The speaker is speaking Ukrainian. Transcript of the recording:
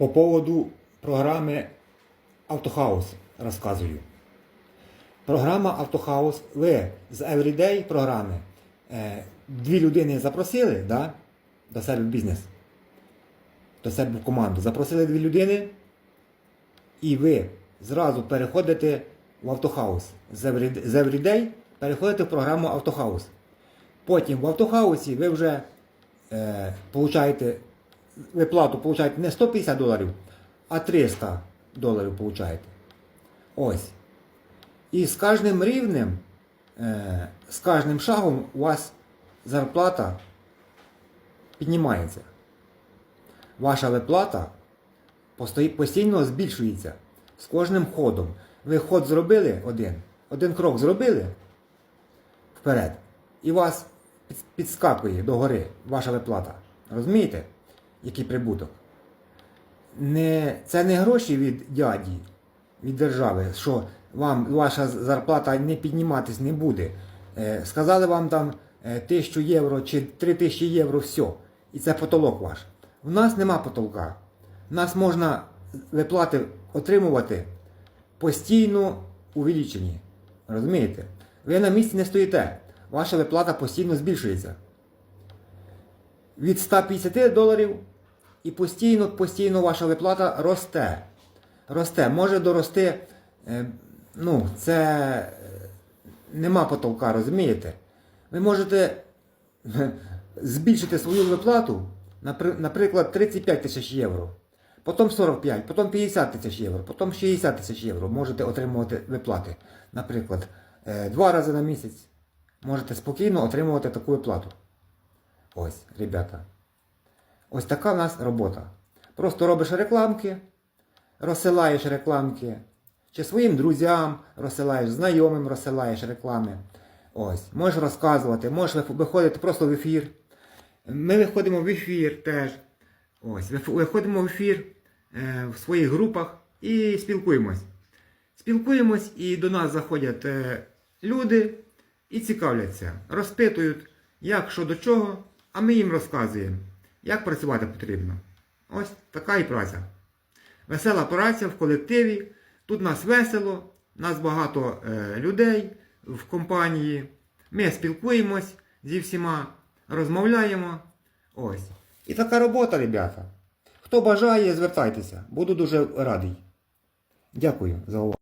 По поводу програми Автохаус розказую. Програма Автохаус. Ви з Everyday програми е, дві людини запросили да, до себе в бізнес, до себе в команду. Запросили дві людини, і ви зразу переходите в Автохаус. З Everyday, переходите в програму Автохаус. Потім в Автохаусі ви вже е, получаєте ви плату получаєте не 150 доларів, а 300 доларів получаєте. Ось. І з кожним рівнем, з кожним шагом у вас зарплата піднімається. Ваша виплата постійно збільшується з кожним ходом. Ви ход зробили один, один крок зробили вперед, і вас під- підскакує догори ваша виплата. Розумієте? Який прибуток? Не, це не гроші від дяді, від держави, що вам ваша зарплата не підніматись не буде. Е, сказали вам там е, 1000 євро чи 3000 євро, все. І це потолок ваш. У нас нема потолка. У нас можна виплати отримувати постійно увеличені. Розумієте? Ви на місці не стоїте. Ваша виплата постійно збільшується. Від 150 доларів і постійно, постійно ваша виплата росте. Росте. Може дорости, е, ну, це е, нема потолка, розумієте? Ви можете е, збільшити свою виплату, наприклад, 35 тисяч євро, потім 45, потім 50 тисяч євро, потім 60 тисяч євро можете отримувати виплати. Наприклад, два рази на місяць можете спокійно отримувати таку виплату. Ось, ребята. Ось така в нас робота. Просто робиш рекламки, розсилаєш рекламки, чи своїм друзям розсилаєш, знайомим розсилаєш реклами. Ось, можеш розказувати, можеш виходити просто в ефір. Ми виходимо в ефір теж. Ось, виходимо в ефір е, в своїх групах і спілкуємось. Спілкуємось і до нас заходять е, люди і цікавляться, розпитують, як що до чого, а ми їм розказуємо, як працювати потрібно. Ось така і праця. Весела праця в колективі. Тут нас весело, нас багато е, людей в компанії. Ми спілкуємось зі всіма, розмовляємо. Ось. І така робота, ребята. Хто бажає, звертайтеся. Буду дуже радий. Дякую за увагу.